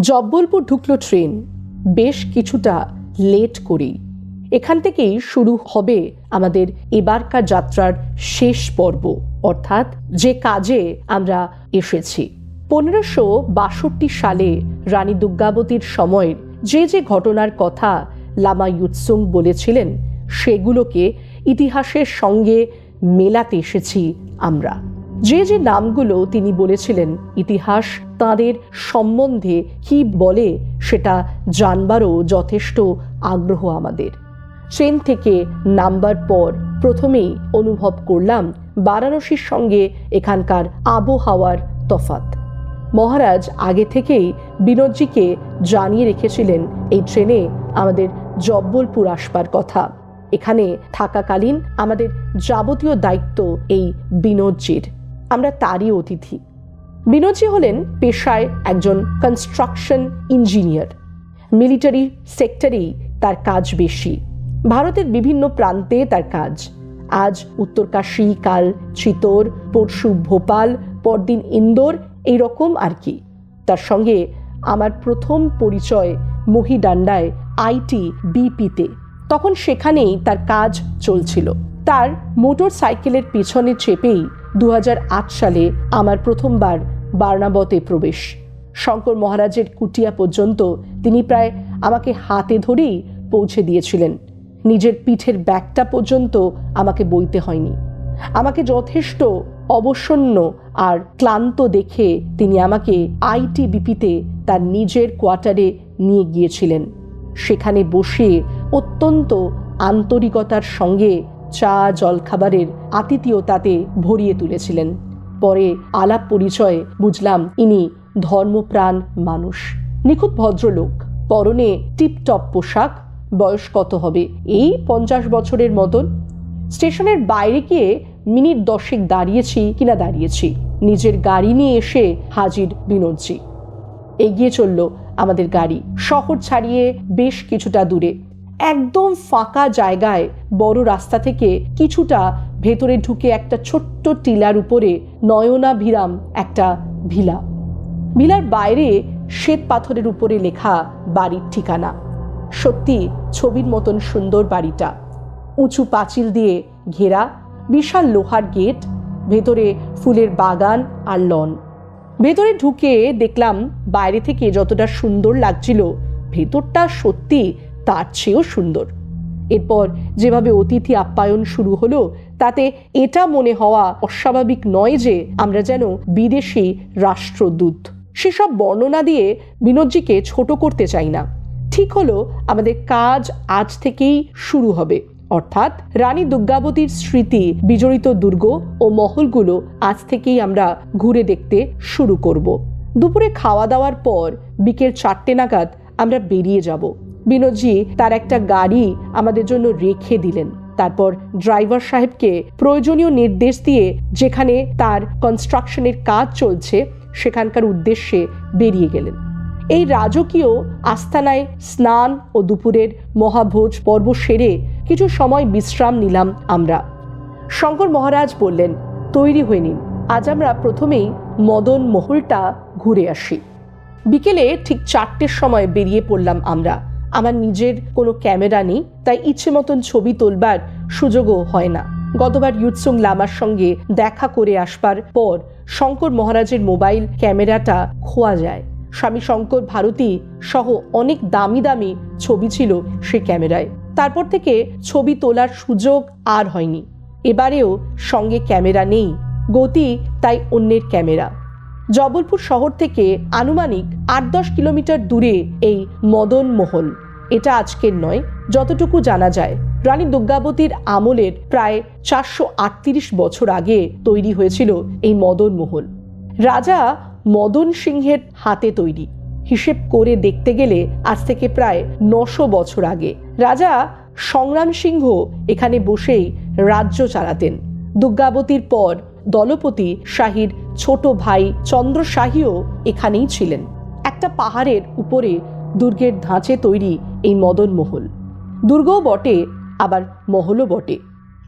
জব্বলপুর ঢুকলো ট্রেন। বেশ কিছুটা লেট করেই। এখান থেকেই শুরু হবে আমাদের এবারকার যাত্রার শেষ পর্ব, অর্থাৎ যে কাজে আমরা এসেছি। পনেরোশো বাষট্টি সালে রানী দুর্গাবতীর সময়ের যে যে ঘটনার কথা লামা ইউৎসুং বলেছিলেন, সেগুলোকে ইতিহাসের সঙ্গে মেলাতে এসেছি আমরা। যে যে নামগুলো তিনি বলেছিলেন, ইতিহাস তাঁদের সম্বন্ধে কি বলে সেটা জানবারও যথেষ্ট আগ্রহ আমাদের। ট্রেন থেকে নামবার পর প্রথমেই অনুভব করলাম বারাণসীর সঙ্গে এখানকার আবহাওয়ার তফাত মহারাজ আগে থেকেই বিনোদজিকে জানিয়ে রেখেছিলেন, এই ট্রেনে আমাদের জব্বলপুর আসবার কথা। এখানে থাকাকালীন আমাদের যাবতীয় দায়িত্ব এই বিনোদজির। আমরা তারই অতিথি। বিনোদজি হলেন পেশায় একজন কনস্ট্রাকশন ইঞ্জিনিয়ার মিলিটারি সেক্টরেই তার কাজ বেশি। ভারতের বিভিন্ন প্রান্তে তার কাজ। আজ উত্তরকাশী কাল চিতোর, পরশু ভোপাল, পরদিন ইন্দোর, এইরকম আর কি। তার সঙ্গে আমার প্রথম পরিচয় মহিডান্ডায় আইটি বিপিতে তখন সেখানেই তার কাজ চলছিল। তার মোটর সাইকেলের পেছনে চেপেই দু হাজার আট সালে আমার প্রথমবার বার্নাবতে প্রবেশ। শঙ্কর মহারাজের কুটিয়া পর্যন্ত তিনি প্রায় আমাকে হাতে ধরেই পৌঁছে দিয়েছিলেন। নিজের পিঠের ব্যাগটা পর্যন্ত আমাকে বইতে হয়নি। আমাকে যথেষ্ট অবসন্ন আর ক্লান্ত দেখে তিনি আমাকে আইটি বিপিতে তার নিজের কোয়ার্টারে নিয়ে গিয়েছিলেন। সেখানে বসে অত্যন্ত আন্তরিকতার সঙ্গে চা, জলখাবারের আতিথিয়তাতে ভরিয়ে তুলেছিলেন। পরে আলাপ পরিচয়ে বুঝলাম ইনি ধর্মপ্রাণ মানুষ, নিখুঁত ভদ্রলোক। পরনে টিপটপ পোশাক, বয়স কত হবে? এই পঞ্চাশ বছরের মতন। স্টেশনের বাইরে গিয়ে মিনিট দশেক দাঁড়িয়েছি কিনা দাঁড়িয়েছি। নিজের গাড়ি নিয়ে এসে হাজির বিনোদজি। এগিয়ে চলল আমাদের গাড়ি। শহর ছাড়িয়ে বেশ কিছুটা দূরে। একদম ফাঁকা জায়গায় বড় রাস্তা থেকে কিছুটা ভেতরে ঢুকে একটা ছোট্ট টিলার উপরে নয়নাভিরাম একটা ভিলা। ভিলার বাইরে শ্বেত পাথরের উপরে লেখা বাড়ির ঠিকানা। সত্যি ছবির মতন সুন্দর বাড়িটা। উঁচু পাঁচিল দিয়ে ঘেরা, বিশাল লোহার গেট, ভেতরে ফুলের বাগান আর লন। ভেতরে ঢুকে দেখলাম বাইরে থেকে যতটা সুন্দর লাগছিল, ভেতরটা সত্যি তার চেয়েও সুন্দর। এরপর যেভাবে অতিথি আপ্যায়ন শুরু হলো, তাতে এটা মনে হওয়া অস্বাভাবিক নয় যে আমরা যেন বিদেশি রাষ্ট্রদূত। সেসব বর্ণনা দিয়ে বিনোদজিকে ছোট করতে চাই না। ঠিক হলো আমাদের কাজ আজ থেকেই শুরু হবে। অর্থাৎ রানী দুর্গাবতীর স্মৃতি, বিজড়িত দুর্গ ও মহলগুলো আজ থেকেই আমরা ঘুরে দেখতে শুরু করব। দুপুরে খাওয়া দাওয়ার পর বিকেল চারটে নাগাদ আমরা বেরিয়ে যাব। বিনোদজি তার একটা গাড়ি আমাদের জন্য রেখে দিলেন। তারপর ড্রাইভার সাহেবকে প্রয়োজনীয় নির্দেশ দিয়ে যেখানে তার কনস্ট্রাকশনের কাজ চলছে, সেখানকার উদ্দেশ্যে বেরিয়ে গেলেন। এই রাজকীয় আস্তানায় স্নান ও দুপুরের মহাভোজ পর্ব সেরে কিছু সময় বিশ্রাম নিলাম আমরা। শঙ্কর মহারাজ বললেন, তৈরি হয়ে নিন। আজ আমরা প্রথমেই মদন মহলটা ঘুরে আসি। বিকেলে ঠিক চারটের সময় বেরিয়ে পড়লাম আমরা। আমার নিজের কোনো ক্যামেরা নেই, তাই ইচ্ছে মতন ছবি তোলবার সুযোগও হয় না। গতবার ইউৎসুং লামার সঙ্গে দেখা করে আসবার পর শঙ্কর মহারাজের মোবাইল ক্যামেরাটা খোয়া যায়। স্বামী শঙ্কর ভারতী সহ অনেক দামি দামি ছবি ছিল সে ক্যামেরায়। তারপর থেকে ছবি তোলার সুযোগ আর হয়নি। এবারেও সঙ্গে ক্যামেরা নেই, গতি তাই অন্যের ক্যামেরা। জবলপুর শহর থেকে আনুমানিক আট দশ কিলোমিটার দূরে এই মদন মহল। এটা আজকের নয়, যতটুকু জানা যায়। রানী দুর্গাবতীর আমলের প্রায় চারশো আটত্রিশ বছর আগে তৈরি হয়েছিল এই মদন মহল। রাজা মদন সিংহের হাতে তৈরি। হিসেব করে দেখতে গেলে আজ থেকে প্রায় নশো বছর আগে। রাজা সংগ্রাম সিংহ এখানে বসেই রাজ্য চালাতেন। দুর্গাবতীর পর দলপতি শাহীর ছোট ভাই চন্দ্র শাহীও এখানেই ছিলেন। একটা পাহাড়ের উপরে দুর্গের ধাঁচে তৈরি এই মদন মহল। দুর্গও বটে, আবার মহলও বটে।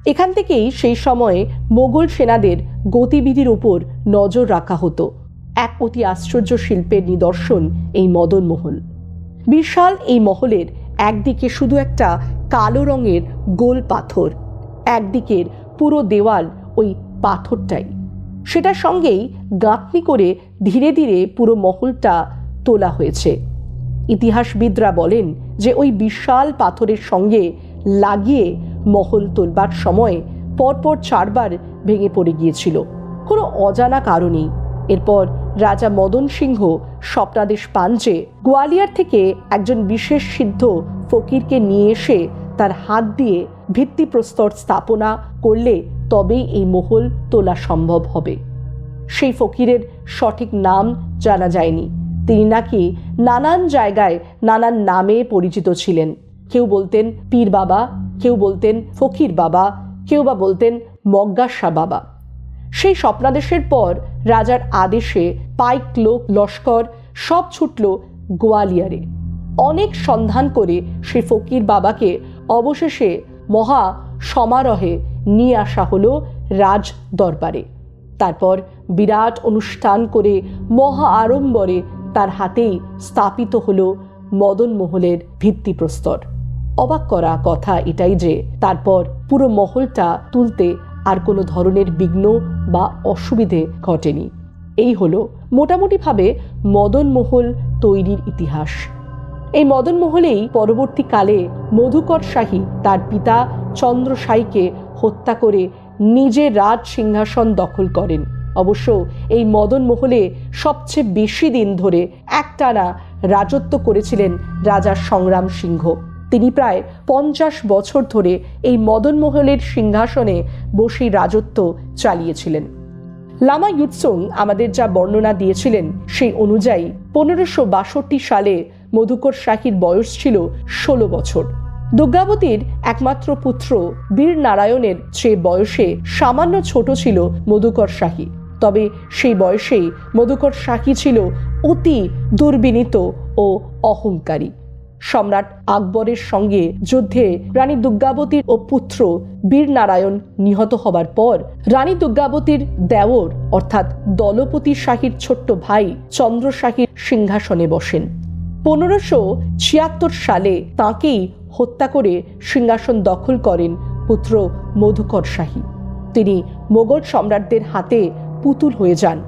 এখান থেকেই সেই সময়ে মোগল সেনাদের গতিবিধির উপর নজর রাখা হতো। এক অতি আশ্চর্য শিল্পের নিদর্শন এই মদনমহল বিশাল এই মহলের একদিকে শুধু একটা কালো রঙের গোল পাথর, একদিকের পুরো দেওয়াল ওই পাথরটাই। সেটার সঙ্গেই গাঁথনি করে ধীরে ধীরে পুরো মহলটা তোলা হয়েছে। ইতিহাসবিদরা বলেন যে ওই বিশাল পাথরের সঙ্গে লাগিয়ে মহল তোলবার সময় পরপর চারবার ভেঙে পড়ে গিয়েছিল। কোনো অজানা কারণেই। এরপর রাজা মদন সিংহ স্বপ্নাদেশ পান যে গোয়ালিয়র থেকে একজন বিশেষ সিদ্ধ ফকিরকে নিয়ে এসে তার হাত দিয়ে ভিত্তিপ্রস্তর স্থাপনা করলে তবেই এই মহল তোলা সম্ভব হবে। সেই ফকিরের সঠিক নাম জানা যায়নি। তিনি নাকি নানান জায়গায় নানান নামে পরিচিত ছিলেন। কেউ বলতেন পীর বাবা, কেউ বলতেন ফকির বাবা, কেউ বা বলতেন মগ্গাসা বাবা। সেই স্বপ্নাদেশের পর রাজার আদেশে পাইক লোক লস্কর সব ছুটল গোয়ালিয়ারে। অনেক সন্ধান করে সে ফকির বাবাকে অবশেষে মহা সমারোহে নিয়ে আসা হলো রাজ দরবারে। তারপর বিরাট অনুষ্ঠান করে মহা আড়ম্বরে তার হাতেই স্থাপিত হলো মদনমহলের ভিত্তিপ্রস্তর। অবাক করা কথা এটাই যে, তারপর পুরো মহলটা তুলতে আর কোনো ধরনের বিঘ্ন বা অসুবিধে ঘটেনি। এই হলো মোটামুটিভাবে মদনমহল তৈরির ইতিহাস। এই মদনমহলেই পরবর্তীকালে মধুকর শাহী তার পিতা চন্দ্রসাইকে হত্যা করে নিজে রাজ সিংহাসন দখল করেন। অবশ্য এই মদন মদনমহলে সবচেয়ে বেশি দিন ধরে একটানা রাজত্ব করেছিলেন রাজা সংগ্রাম সিংহ। তিনি প্রায় পঞ্চাশ বছর ধরে এই মদনমহলের সিংহাসনে বসে রাজত্ব চালিয়েছিলেন। লামা ইউৎসুং আমাদের যা বর্ণনা দিয়েছিলেন সেই অনুযায়ী পনেরোশো বাষট্টি সালে মধুকর শাহীর বয়স ছিল ষোলো বছর। দুর্গাবতীর একমাত্র পুত্র বীর নারায়ণের চেয়ে বয়সে সামান্য ছোট ছিল মধুকর শাহী। তবে সেই বয়সেই মধুকর শাহী ছিল অতি দুর্বিনীত ও অহংকারী। সম্রাট আকবরের সঙ্গে যুদ্ধে রানী দুর্গাবতীর ও পুত্র বীর নারায়ণ নিহত হবার পর রানী দুর্গাবতীর দেওর অর্থাৎ দলপতি শাহীর ছোট্ট ভাই চন্দ্র শাহীর সিংহাসনে বসেন। পনেরোশো ছিয়াত্তর সালে তাঁকেই হত্যা করে সিংহাসন দখল করেন পুত্র মধুকর শাহী। তিনি মোগল সম্রাটদের হাতে পুতুল হয়ে যান।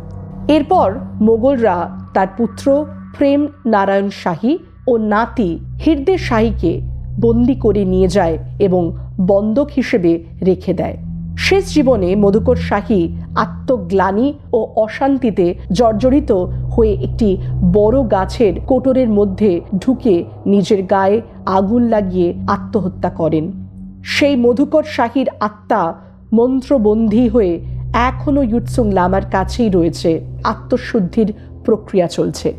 এরপর মোগলরা তার পুত্র প্রেম নারায়ণ শাহী ও নাতি হৃদয় শাহীকে বন্দি করে নিয়ে যায় এবং বন্দক হিসেবে রেখে দেয়। শেষ জীবনে মধুকর শাহী আত্মগ্লানি ও অশান্তিতে জর্জরিত হয়ে একটি বড় গাছের কোটরের মধ্যে ঢুকে নিজের গায়ে আগুন লাগিয়ে আত্মহত্যা করেন। সেই মধুকর শাহীর আত্মা মন্ত্রবন্দী হয়ে এখনও ইউৎসুং লামার কাছেই রয়েছে। আত্মশুদ্ধির প্রক্রিয়া চলছে।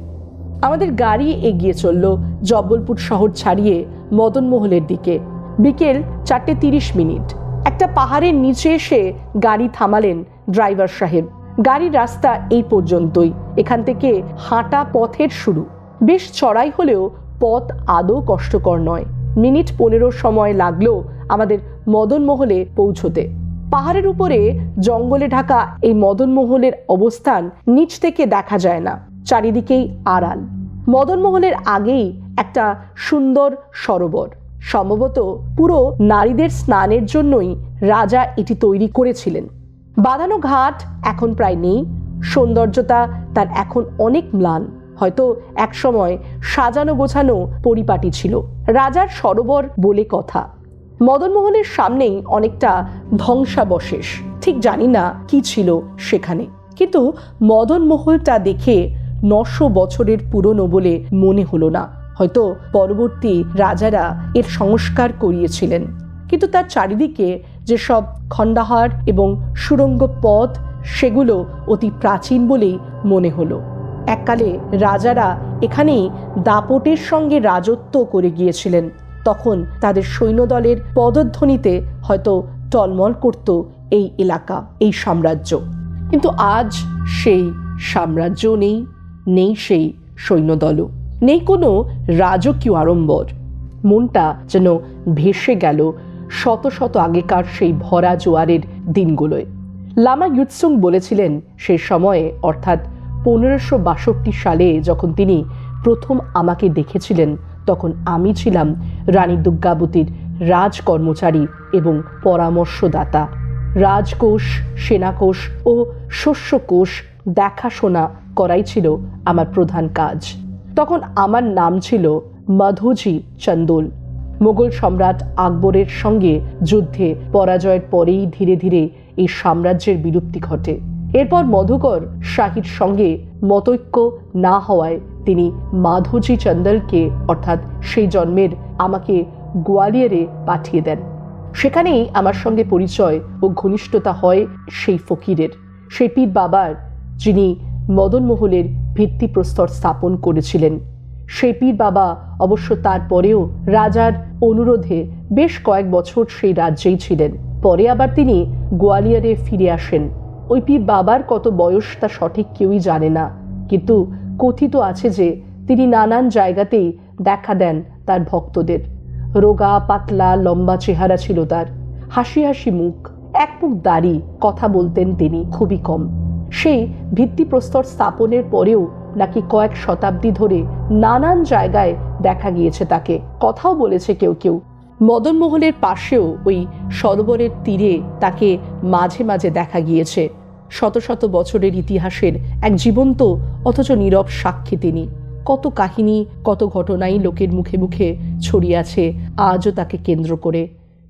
আমাদের গাড়ি এগিয়ে চলল জব্বলপুর শহর ছাড়িয়ে মদনমহলের দিকে। বিকেল চারটে তিরিশ মিনিট। একটা পাহাড়ের নিচে এসে গাড়ি থামালেন ড্রাইভার সাহেব। গাড়ির রাস্তা এই পর্যন্তই। এখান থেকে হাঁটা পথের শুরু। বেশ চড়াই হলেও পথ আদৌ কষ্টকর নয়। মিনিট পনেরো সময় লাগল আমাদের মদনমহলে পৌঁছতে। পাহাড়ের উপরে জঙ্গলে ঢাকা এই মদনমহলের অবস্থান নিচ থেকে দেখা যায় না, চারিদিকেই আড়াল। মদনমহলের আগেই একটা সুন্দর সরোবর। সম্ভবত পুরো নারীদের স্নানের জন্যই রাজা এটি তৈরি করেছিলেন। বাঁধানো ঘাট এখন প্রায় নেই, সৌন্দর্যতা তার এখন অনেক ম্লান। হয়তো একসময় সাজানো গোছানো পরিপাটি ছিল। রাজার সরোবর বলে কথা। মদনমোহনের সামনেই অনেকটা ধ্বংসাবশেষ। ঠিক জানি না কি ছিল সেখানে। কিন্তু মদনমহলটা দেখে নশো বছরের পুরনো বলে মনে হলো না। হয়তো পরবর্তী রাজারা এর সংস্কার করিয়েছিলেন। কিন্তু তার চারিদিকে যেসব খণ্ডাহার এবং সুরঙ্গ পথ সেগুলো অতি প্রাচীন বলেই মনে হলো। এককালে রাজারা এখানেই দাপটের সঙ্গে রাজত্ব করে গিয়েছিলেন। তখন তাদের সৈন্যদলের পদধ্বনিতে হয়তো টলমল করত এই এলাকা, এই সাম্রাজ্য। কিন্তু আজ সেই সাম্রাজ্য নেই নেই সেই সৈন্যদলও, নেই কোনো রাজকীয় আড়ম্বর। মনটা যেন ভেসে গেল শত শত আগেকার সেই ভরা জোয়ারের দিনগুলোয়। লামা ইউৎসুং বলেছিলেন সেই সময়ে, অর্থাৎ পনেরোশো বাষট্টি সালে যখন তিনি প্রথম আমাকে দেখেছিলেন, তখন আমি ছিলাম রানী দুর্গাবতীর রাজ কর্মচারী এবং পরামর্শদাতা। রাজকোষ, সেনাকোষ ও শস্যকোষ দেখাশোনা করাই ছিল আমার প্রধান কাজ। তখন আমার নাম ছিল মাধুজি চন্দোল। মোগল সম্রাট আকবরের সঙ্গে যুদ্ধে পরাজয়ের পরেই ধীরে ধীরে এই সাম্রাজ্যের বিলুপ্তি ঘটে। এরপর মধুকর শাহীর সঙ্গে মতৈক্য না হওয়ায় তিনি মাধুজি চন্দলকে, অর্থাৎ সেই জন্মের আমাকে গোয়ালিয়রে পাঠিয়ে দেন। সেখানেই আমার সঙ্গে পরিচয় ও ঘনিষ্ঠতা হয় সেই ফকিরের, সেই পীর বাবার, যিনি মদনমোহনের ভিত্তিপ্রস্তর স্থাপন করেছিলেন। সেই পীর বাবা অবশ্য তারপরেও রাজার অনুরোধে বেশ কয়েক বছর সেই রাজ্যেই ছিলেন। পরে আবার তিনি গোয়ালিয়রে ফিরে আসেন। ওই পীর বাবার কত বয়স তা সঠিক কেউই জানে না। কিন্তু কথিত আছে যে, তিনি নানান জায়গাতেই দেখা দেন তার ভক্তদের। রোগা, পাতলা, লম্বা চেহারা ছিল তার। হাসি হাসি মুখ, এক মুখ দাড়ি, কথা বলতেন তিনি খুবই কম। সেই ভিত্তিপ্রস্তর স্থাপনের পরেও নাকি কয়েক শতাব্দী ধরে নানান জায়গায় দেখা গিয়েছে তাকে। কথাও বলেছে কেউ কেউ। মদনমোহনের পাশেও ওই সরোবরের তীরে তাকে মাঝে মাঝে দেখা গিয়েছে। শত শত বছরের ইতিহাসের এক জীবন্ত, অথচ নীরব সাক্ষী তিনি। কত কাহিনী, কত ঘটনাই লোকের মুখে মুখে ছড়িয়ে আছে, আজও তাকে কেন্দ্র করে।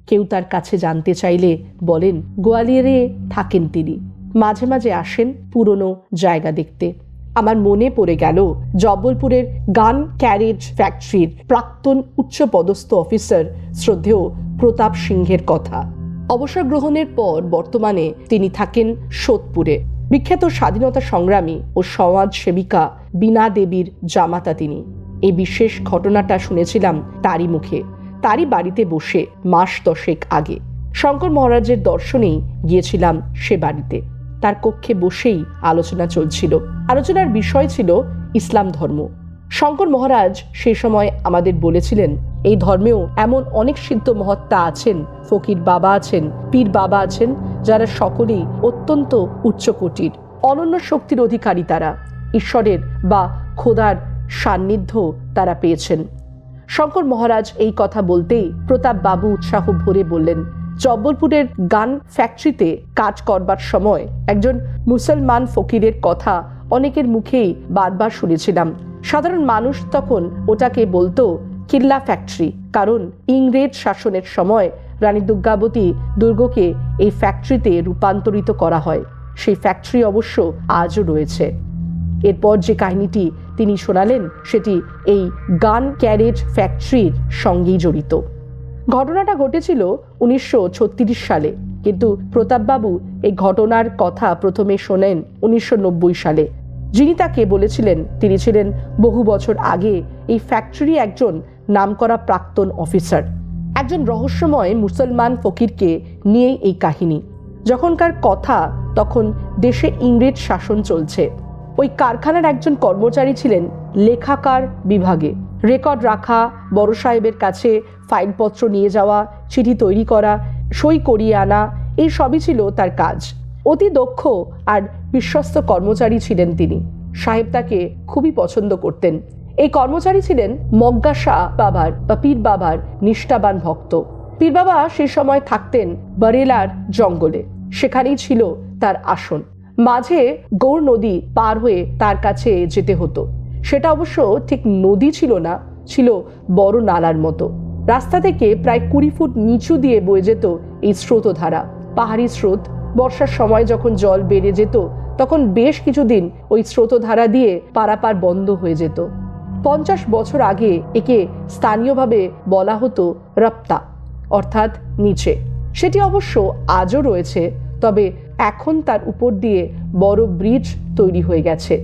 কেউ তার কাছে জানতে চাইলে বলেন, গোয়ালিয়রে থাকেন তিনি। মাঝে মাঝে আসেন পুরনো জায়গা দেখতে। আমার মনে পড়ে গেল জব্বলপুরের গান ক্যারেজ ফ্যাক্টরির প্রাক্তন উচ্চপদস্থ অফিসার শ্রদ্ধেয় প্রতাপ সিংহের কথা। অবসর গ্রহণের পর বর্তমানে তিনি থাকেন সোদপুরে। বিখ্যাত স্বাধীনতা সংগ্রামী ও সমাজ সেবিকা বীণা দেবীর জামাতা তিনি। এই বিশেষ ঘটনাটা শুনেছিলাম তারই মুখে। তারই বাড়িতে বসে মাস দশেক আগে। শঙ্কর মহারাজের দর্শনেই গিয়েছিলাম সে বাড়িতে। তার কক্ষে বসেই আলোচনা চলছিল। আলোচনার বিষয় ছিল ইসলাম ধর্ম। শঙ্কর মহারাজ সে সময় আমাদের বলেছিলেন, এই ধর্মেও এমন অনেক সিদ্ধ মহত্তা আছেন, ফকির বাবা আছেন, পীর বাবা আছেন, যারা সকলেই অত্যন্ত উচ্চকোটির অনন্য শক্তির অধিকারী তারা, ঈশ্বরের বা খোদার সান্নিধ্য তারা পেয়েছেন। শঙ্কর মহারাজ এই কথা বলতেই প্রতাপ বাবু উৎসাহ ভরে বললেন জব্বলপুরের গান ফ্যাক্টরিতে কাজ করবার সময় একজন মুসলমান ফকিরের কথা অনেকের মুখেই বারবার শুনেছিলাম। সাধারণ মানুষ তখন ওটাকে বলতো কিল্লা ফ্যাক্টরি, কারণ ইংরেজ শাসনের সময় রানী দুর্গাবতী দুর্গকে এই ফ্যাক্টরিতে রূপান্তরিত করা হয়। সেই ফ্যাক্টরি অবশ্য আজও রয়েছে। এরপর যে কাহিনীটি তিনি শোনালেন, সেটি এই গান ক্যারেজ ফ্যাক্টরির সঙ্গেই জড়িত। ঘটনাটা ঘটেছিল উনিশশো ছত্রিশ সালে। কিন্তু প্রতাপবাবু এই ঘটনার কথা প্রথমে শোনেন উনিশশো নব্বই সালে। যিনি তাকে বলেছিলেন, তিনি ছিলেন বহু বছর আগে এই ফ্যাক্টরি একজন নামকরা প্রাক্তন অফিসার একজন রহস্যময় মুসলমান ফকিরকে নিয়েই এই কাহিনী। যখনকার কথা, তখন দেশে ইংরেজ শাসন চলছে। ওই কারখানার একজন কর্মচারী ছিলেন লেখাকার বিভাগে। রেকর্ড রাখা, বড় সাহেবের কাছে ফাইলপত্র নিয়ে যাওয়া, চিঠি তৈরি করা, সই করিয়ে আনা, এই সবই ছিল তার কাজ। অতি দক্ষ আর বিশ্বস্ত কর্মচারী ছিলেন তিনি। সাহেব তাকে খুবই পছন্দ করতেন। এই কর্মচারী ছিলেন মগ্গা শাহ বাবার বা পীর বাবার নিষ্ঠাবান ভক্ত। পীর বাবা সে সময় থাকতেন বারেলার জঙ্গলে। সেখানেই ছিল তার আসন। মাঝে গৌর নদী পার হয়ে তার কাছে যেতে হতো। সেটা অবশ্য ঠিক নদী ছিল না, ছিল বড় নালার মতো। রাস্তা থেকে প্রায় কুড়ি ফুট নিচু দিয়ে বয়ে যেত এই স্রোতধারা। পাহাড়ি স্রোত, বর্ষার সময় যখন জল বেড়ে যেত, তখন বেশ কিছুদিন ওই স্রোতধারা দিয়ে পারাপার বন্ধ হয়ে যেত। পঞ্চাশ বছর আগে একে স্থানীয়ভাবে বলা হতো রপ্তা, অর্থাৎ নিচে। সেটি অবশ্য আজও রয়েছে, তবে এখন তার উপর দিয়ে বড় ব্রিজ তৈরি হয়ে গেছে।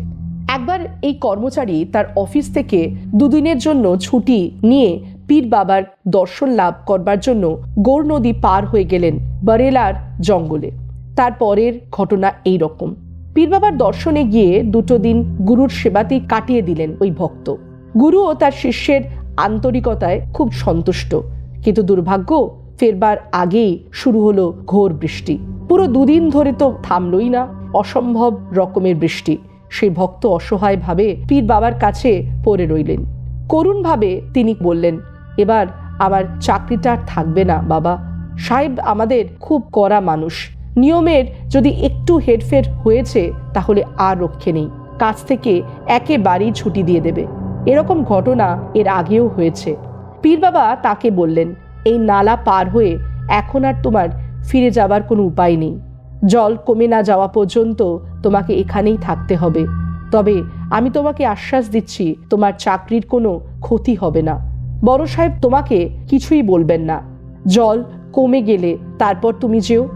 একবার এই কর্মচারী তার অফিস থেকে দুদিনের জন্য ছুটি নিয়ে পীর বাবার দর্শন লাভ করবার জন্য গৌর নদী পার হয়ে গেলেন বারেলার জঙ্গলে। তারপরের ঘটনা এই রকম। পীর বাবার দর্শনে গিয়ে দুটো দিন গুরুর সেবাতেই কাটিয়ে দিলেন ওই ভক্ত। গুরুও তার শিষ্যের আন্তরিকতায় খুব সন্তুষ্ট। কিন্তু দুর্ভাগ্য, ফেরবার আগেই শুরু হলো ঘোর বৃষ্টি। পুরো দুদিন ধরে তো থামলই না, অসম্ভব রকমের বৃষ্টি। সেই ভক্ত অসহায়ভাবে পীর বাবার কাছে পড়ে রইলেন। করুণভাবে তিনি বললেন, এবার আমার চাকরিটা আর থাকবে না, বাবা। সাহেব আমাদের খুব কড়া মানুষ। নিয়মের যদি একটু হেরফের হয়েছে, তাহলে আর রক্ষে নেই। কাজ থেকে একেবারেই ছুটি দিয়ে দেবে। এরকম ঘটনা এর আগেও হয়েছে। পীর বাবা তাকে বললেন, এই নালা পার হয়ে এখন আর তোমার ফিরে যাবার কোনো উপায় নেই। জল কমে না যাওয়া পর্যন্ত তোমাকে এখানেই থাকতে হবে। তবে আমি তোমাকে আশ্বাস দিচ্ছি, তোমার চাকরির কোনো ক্ষতি হবে না। বড় সাহেব তোমাকে কিছুই বলবেন না। জল কমে গেলে তারপর তুমি যেও।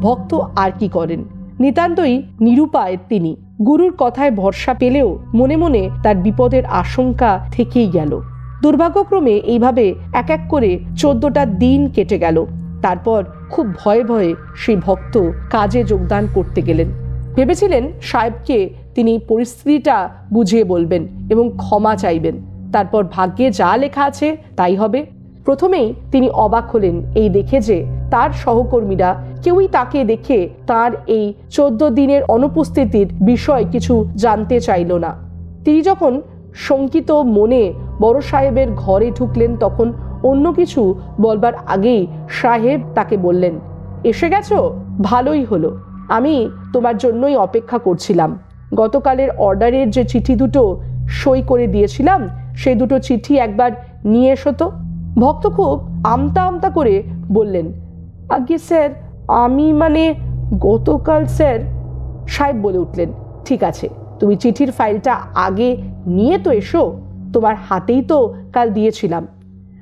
ভক্ত আর কি করেন? নিতান্তই নিরুপায় তিনি। গুরুর কথায় ভরসা পেলেও মনে মনে তার বিপদের আশঙ্কা থেকেই গেল। দুর্ভাগ্যক্রমে এইভাবে এক এক করে চোদ্দটা দিন কেটে গেল। তারপর খুব ভয়ে ভয়ে সেই ভক্ত কাজে যোগদান করতে গেলেন। ভেবেছিলেন সাহেবকে তিনি পরিস্থিতিটা বুঝিয়ে বলবেন এবং ক্ষমা চাইবেন। তারপর ভাগ্যে যা লেখা আছে তাই হবে। প্রথমেই তিনি অবাক হলেন এই দেখে যে তার সহকর্মীরা কেউই তাকে দেখে তার এই চোদ্দ দিনের অনুপস্থিতির বিষয় কিছু জানতে চাইল না। তিনি যখন শঙ্কিত মনে বড় সাহেবের ঘরে ঢুকলেন তখন অন্য কিছু বলবার আগেই সাহেব তাকে বললেন, এসে গেছো? ভালোই হলো। আমি তোমার জন্যই অপেক্ষা করছিলাম। গতকালের অর্ডারের যে চিঠি দুটো সই করে দিয়েছিলাম, সেই দুটো চিঠি একবার নিয়ে এসো তো। ভক্ত খুব আমতা আমতা করে বললেন আগে স্যার, আমি মানে গতকাল স্যার? সাহেব বলে উঠলেন, ঠিক আছে, তুমি চিঠির ফাইলটা আগে নিয়ে তো এসো, তোমার হাতেই তো কাল দিয়েছিলাম।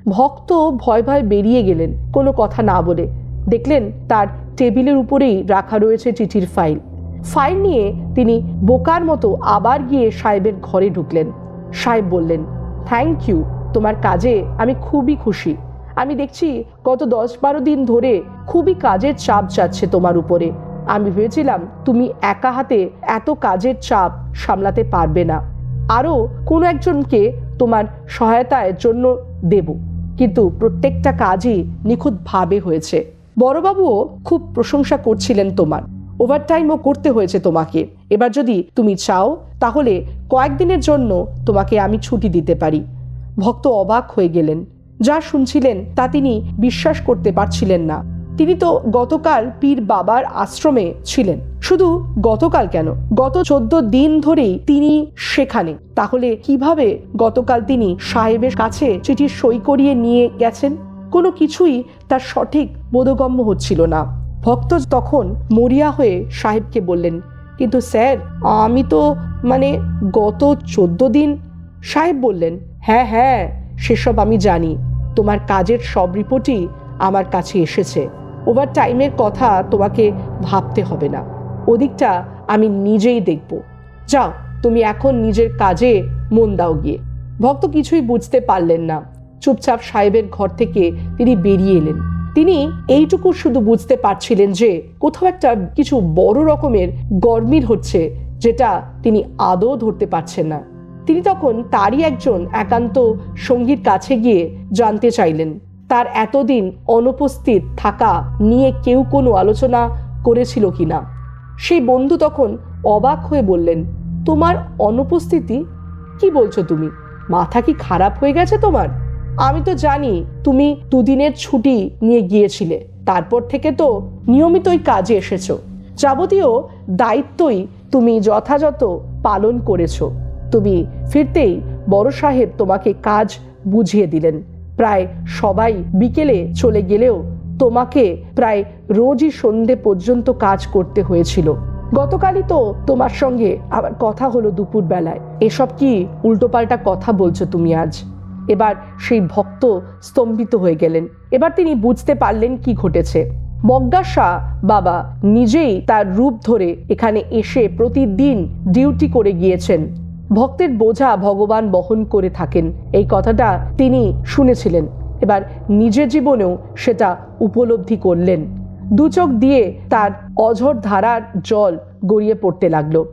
ভক্ত ভয় ভয় বেরিয়ে গেলেন, কোনো কথা না বলে। দেখলেন তার টেবিলের উপরেই রাখা রয়েছে চিঠির ফাইল। ফাইল নিয়ে তিনি বোকার মতো আবার গিয়ে সাহেবের ঘরে ঢুকলেন। সাহেব বললেন থ্যাংক ইউ তোমার কাজে আমি খুবই খুশি। আমি দেখছি গত দশ বারো দিন ধরে খুবই কাজের চাপ যাচ্ছে তোমার উপরে। আমি ভেবেছিলাম তুমি একা হাতে এত কাজের চাপ সামলাতে পারবে না। আরও কোনো একজনকে তোমার সহায়তার জন্য দেব। কিন্তু প্রত্যেকটা কাজই নিখুঁতভাবে হয়েছে। বড়বাবুও খুব প্রশংসা করছিলেন তোমার। ওভারটাইমও করতে হয়েছে তোমাকে। এবার যদি তুমি চাও, তাহলে কয়েকদিনের জন্য তোমাকে আমি ছুটি দিতে পারি। ভক্ত অবাক হয়ে গেলেন। যা শুনছিলেন তা তিনি বিশ্বাস করতে পারছিলেন না। তিনি তো গতকাল পীর বাবার আশ্রমে ছিলেন। শুধু গতকাল কেন? গত চোদ্দ দিন ধরেই তিনি সেখানে। তাহলে কীভাবে গতকাল তিনি সাহেবের কাছে চিঠি সই করিয়ে নিয়ে গেছেন? কোনো কিছুই তার সঠিক বোধগম্য হচ্ছিল না। ভক্ত তখন মরিয়া হয়ে সাহেবকে বললেন, কিন্তু স্যার, আমি তো মানে গত চোদ্দ দিন সাহেব বললেন হ্যাঁ হ্যাঁ সেসব আমি জানি। তোমার কাজের সব রিপোর্টই আমার কাছে এসেছে। ওভার টাইমের কথা তোমাকে ভাবতে হবে না। ওদিকটা আমি নিজেই দেখব। যাও, তুমি এখন নিজের কাজে মন দাও গিয়ে ভক্ত কিছুই বুঝতে পারলেন না। চুপচাপ সাহেবের ঘর থেকে তিনি বেরিয়ে এলেন। তিনি এইটুকু শুধু বুঝতে পারছিলেন যে কোথাও একটা কিছু বড় রকমের গরমির হচ্ছে যেটা তিনি আদৌ ধরতে পারছেন না। তিনি তখন তারই একজন একান্ত সঙ্গীর কাছে গিয়ে জানতে চাইলেন, তার এতদিন অনুপস্থিত থাকা নিয়ে কেউ কোনো আলোচনা করেছিল কিনা। সেই বন্ধু তখন অবাক হয়ে বললেন, তোমার অনুপস্থিতি? কি বলছো তুমি? মাথা কি খারাপ হয়ে গেছে তোমার? আমি তো জানি তুমি দুদিনের ছুটি নিয়ে গিয়েছিলে। তারপর থেকে তো নিয়মিতই কাজে এসেছ। যাবতীয় দায়িত্বই তুমি যথাযথ পালন করেছ। তুমি ফিরতেই বড় সাহেব তোমাকে কাজ বুঝিয়ে দিলেন। প্রায় সবাই বিকেলে চলে গেলেও তোমাকে প্রায় রোজই সন্ধে পর্যন্ত কাজ করতে হয়েছিল। গতকালই তো তোমার সঙ্গে আবার কথা হলো দুপুর বেলায় এসব কি উল্টোপাল্টা কথা বলছো তুমি আজ? এবার সেই ভক্ত স্তম্ভিত হয়ে গেলেন। এবার তিনি বুঝতে পারলেন কি ঘটেছে। মজ্ঞাসা বাবা নিজেই তার রূপ ধরে এখানে এসে প্রতিদিন ডিউটি করে গিয়েছেন। ভক্তের বোঝা ভগবান বহন করে থাকেন। এই কথাটা তিনি শুনেছিলেন। এবার নিজের জীবনেও সেটা উপলব্ধি করলেন। দু চোখ দিয়ে তার অঝর ধারার জল গড়িয়ে পড়তে লাগল।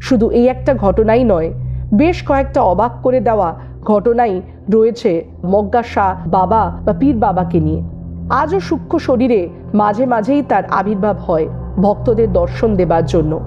শুধু এই একটা ঘটনাই নয়, বেশ কয়েকটা অবাক করে দেওয়া ঘটনাই রয়েছে মজ্ঞাসা বাবা বা পীর বাবাকে নিয়ে। আজও সূক্ষ্ম শরীরে মাঝে মাঝেই তার আবির্ভাব হয় ভক্তদের দর্শন দেবার জন্য।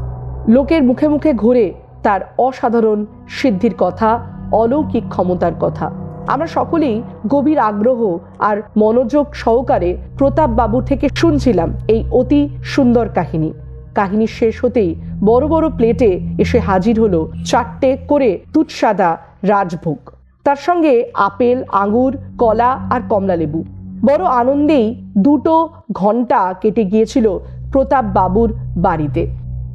লোকের মুখে মুখে ঘুরে তার অসাধারণ সিদ্ধির কথা, অলৌকিক ক্ষমতার কথা। আমরা সকলেই গভীর আগ্রহ আর মনোযোগ সহকারে প্রতাপ বাবু থেকে শুনছিলাম এই অতি সুন্দর কাহিনী। কাহিনী শেষ হতেই বড় বড় প্লেটে এসে হাজির হলো চারটে করে তুৎসাদা রাজভোগ। তার সঙ্গে আপেল, আঙুর, কলা আর কমলালেবু বড় আনন্দেই দুটো ঘণ্টা কেটে গিয়েছিল প্রতাপ বাবুর বাড়িতে।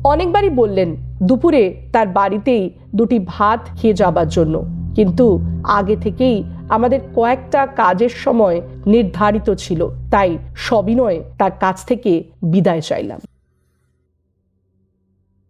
অনেকবারই বললেন, দুপুরে তার বাড়িতেই দুটি ভাত খেয়ে যাবার জন্য। কিন্তু আগে থেকেই আমাদের কয়েকটা কাজের সময় নির্ধারিত ছিল। তাই সবিনয়ে তার কাছ থেকে বিদায় চাইলাম।